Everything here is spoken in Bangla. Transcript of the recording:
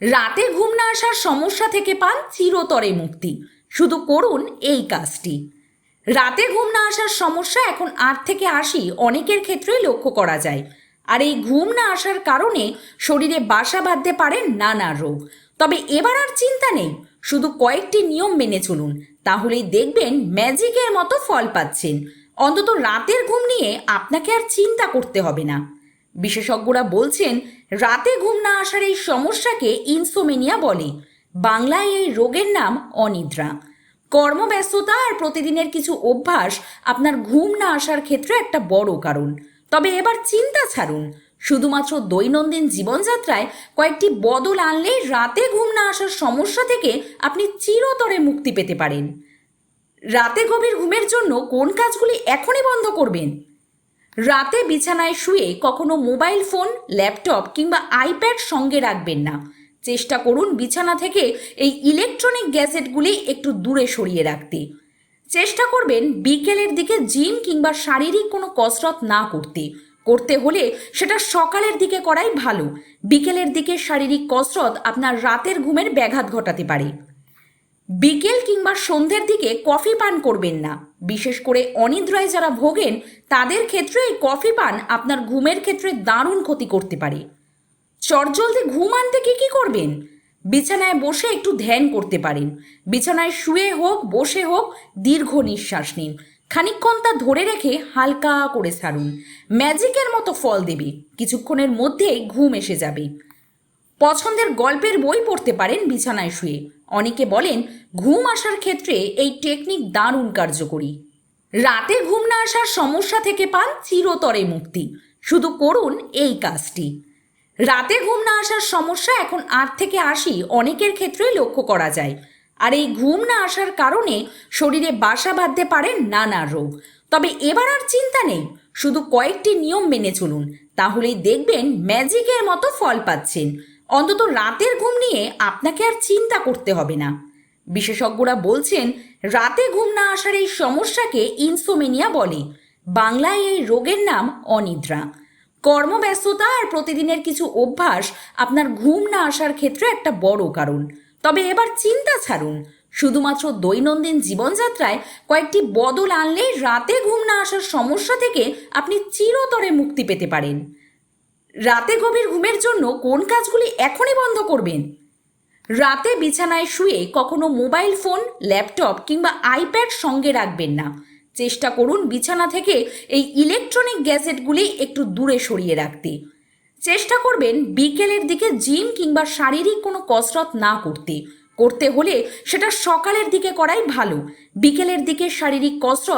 রাতে ঘুম না আসার সমস্যা থেকে পান চিরতরে মুক্তি। শুধু করুন এই কাজটি। রাতে ঘুম না আসার সমস্যা এখন আট থেকে আশি অনেকের ক্ষেত্রেই লক্ষ্য করা যায়। আর এই ঘুম না আসার কারণে শরীরে বাসা বাঁধতে পারে নানা রোগ। তবে এবার আর চিন্তা নেই, শুধু কয়েকটি নিয়ম মেনে চলুন, তাহলেই দেখবেন ম্যাজিকের মতো ফল পাচ্ছেন। অন্তত রাতের ঘুম নিয়ে আপনাকে আর চিন্তা করতে হবে না। বিশেষজ্ঞরা বলছেন, রাতে ঘুম না আসার এই সমস্যাকে ইনসোমেনিয়া বলে। বাংলায় এই রোগের নাম অনিদ্রা। কর্মব্যস্ততা আর প্রতিদিনের কিছু অভ্যাস আপনার ঘুম না আসার ক্ষেত্রে একটা বড় কারণ। তবে এবার চিন্তা ছাড়ুন। শুধুমাত্র দৈনন্দিন জীবনযাত্রায় কয়েকটি বদল আনলে রাতে ঘুম না আসার সমস্যা থেকে আপনি চিরতরে মুক্তি পেতে পারেন। রাতে গভীর ঘুমের জন্য কোন কাজগুলি এখনই বন্ধ করবেন? রাতে বিছানায় শুয়ে কখনো মোবাইল ফোন, ল্যাপটপ কিংবা আইপ্যাড সঙ্গে রাখবেন না। চেষ্টা করুন বিছানা থেকে এই ইলেকট্রনিক গ্যাজেটগুলি একটু দূরে সরিয়ে রাখতে। চেষ্টা করবেন বিকেলের দিকে জিম কিংবা শারীরিক কোনো কসরত না করতে। করতে হলে সেটা সকালের দিকে করাই ভালো। বিকেলের দিকে শারীরিক কসরত আপনার রাতের ঘুমের ব্যাঘাত ঘটাতে পারে। বিকেল কিংবা সন্ধ্যের দিকে কফি পান করবেন না। বিশেষ করে অনিদ্রায় যারা ভোগেন, তাদের ক্ষেত্রে এই কফি পান আপনার ঘুমের ক্ষেত্রে দারুণ ক্ষতি করতে পারে। চটজলদি ঘুম আনতে কি কি করবেন? বিছানায় বসে একটু ধ্যান করতে পারেন। বিছানায় শুয়ে হোক, বসে হোক, দীর্ঘ নিঃশ্বাস নিন। খানিকক্ষণ তা ধরে রেখে হালকা করে ছাড়ুন। ম্যাজিকের মতো ফল দেবে। কিছুক্ষণের মধ্যেই ঘুম এসে যাবে। পছন্দের গল্পের বই পড়তে পারেন বিছানায় শুয়ে। অনেকে বলেন, ঘুম আসার ক্ষেত্রে এই টেকনিক দারুণ কার্যকরী। রাতে ঘুম না আসার সমস্যা থেকে পান চিরতরে মুক্তি। শুধু করুন এই কাজটি। রাতে ঘুম না আসার সমস্যা এখন আট থেকে আশি অনেকের ক্ষেত্রেই লক্ষ্য করা যায়। আর এই ঘুম না আসার কারণে শরীরে বাসা বাঁধতে পারে নানা রোগ। তবে এবার আর চিন্তা নেই, শুধু কয়েকটি নিয়ম মেনে চলুন। তাহলেই দেখবেন ম্যাজিকের মতো ফল পাচ্ছেন। অন্তত রাতের ঘুম নিয়ে আপনাকে আর চিন্তা করতে হবে না। বিশেষজ্ঞরা বলছেন, রাতে ঘুম না আসার এই সমস্যাকে ইনসোমেনিয়া বলে। বাংলায় এই রোগের নাম অনিদ্রা। কর্মব্যস্ততা আর প্রতিদিনের কিছু অভ্যাস আপনার ঘুম না আসার ক্ষেত্রে একটা বড় কারণ। তবে এবার চিন্তা ছাড়ুন। শুধুমাত্র দৈনন্দিন জীবনযাত্রায় কয়েকটি বদল আনলে রাতে ঘুম না আসার সমস্যা থেকে আপনি চিরতরে মুক্তি পেতে পারেন। রাতে গভীর ঘুমের জন্য কোন কাজগুলি এখনই বন্ধ করবেন? রাতে বিছানায় শুয়ে কখনো মোবাইল ফোন, ল্যাপটপ কিংবা আইপ্যাড সঙ্গে রাখবেন না। চেষ্টা করুন বিছানা থেকে এই ইলেকট্রনিক গ্যাজেটগুলি একটু দূরে সরিয়ে রাখতে। চেষ্টা করবেন বিকেলের দিকে জিম কিংবা শারীরিক কোনো কসরত না করতে। করতে হলে সেটা সকালের দিকে করাই ভালো। বিকেলের দিকে শারীরিক কসরত